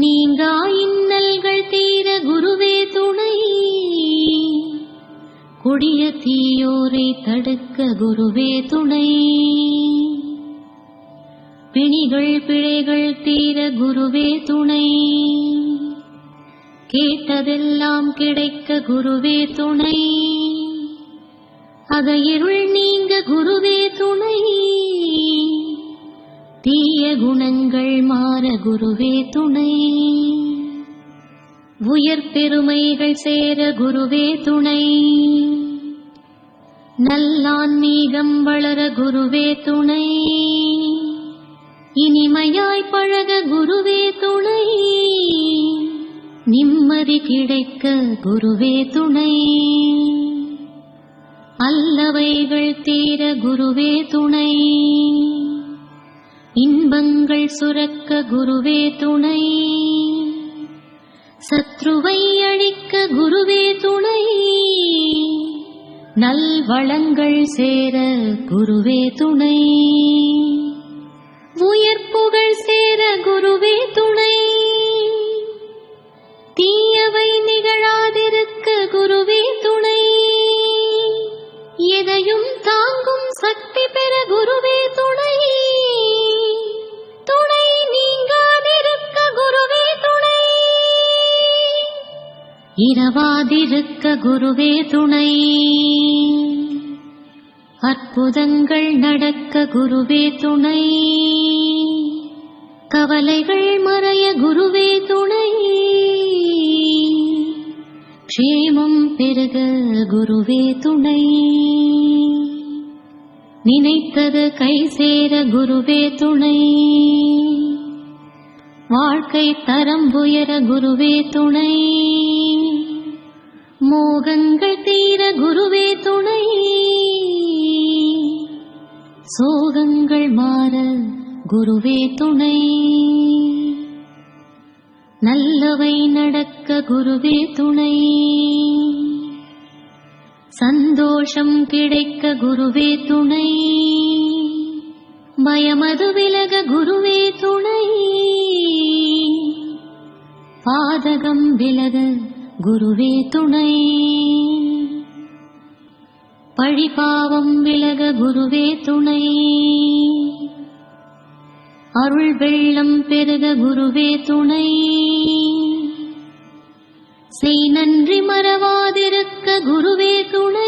நீங்கா இன்னல்கள் தீர குருவே துணை. கொடிய தீயோரை தடுக்க குருவே துணை. பிணிகள் பிழைகள் தீர குருவே துணை. கேட்டதெல்லாம் கிடைக்க குருவே துணை. அத இருள் நீங்க குருவே துணை. தீய குணங்கள் மாற குருவே துணை. உயர் பெருமைகள் சேர குருவே துணை. நல்லான்மீகம் வளர குருவே துணை. இனிமையாய் பழக குருவே துணை. நிம்மதி கிடைக்க குருவே துணை. அல்லவைகள் தீர குருவே துணை. இன்பங்கள் சுரக்க குருவே துணை. சத்ருவை அழிக்க குருவே துணை. நல்வளங்கள் சேர குருவே துணை. உயர்ப்புகள் சேர குருவே துணை. தீயவை நிகழாதிருக்க குரு இரவாதிருக்க குருவே துணை. அற்புதங்கள் நடக்க குருவே துணை. கவலைகள் மறைய குருவே துணை. க்ஷேமம் பெருக குருவே துணை. நினைத்தது கை சேர குருவே துணை. வாழ்க்கை தரம் உயர குருவே துணை. மோகங்கள் தீர குருவே துணை. சோகங்கள் மாற குருவே துணை. நல்லவை நடக்க குருவே துணை. சந்தோஷம் கிடைக்க குருவே துணை. பயமது விலக குருவே துணை. பாதகம் விலக குருவே துணை. பழிபாவம் விலக குருவே துணை. அருள் வெள்ளம் பெருக குருவே துணை. செய் நன்றி மறவாதிருக்க குருவே துணை.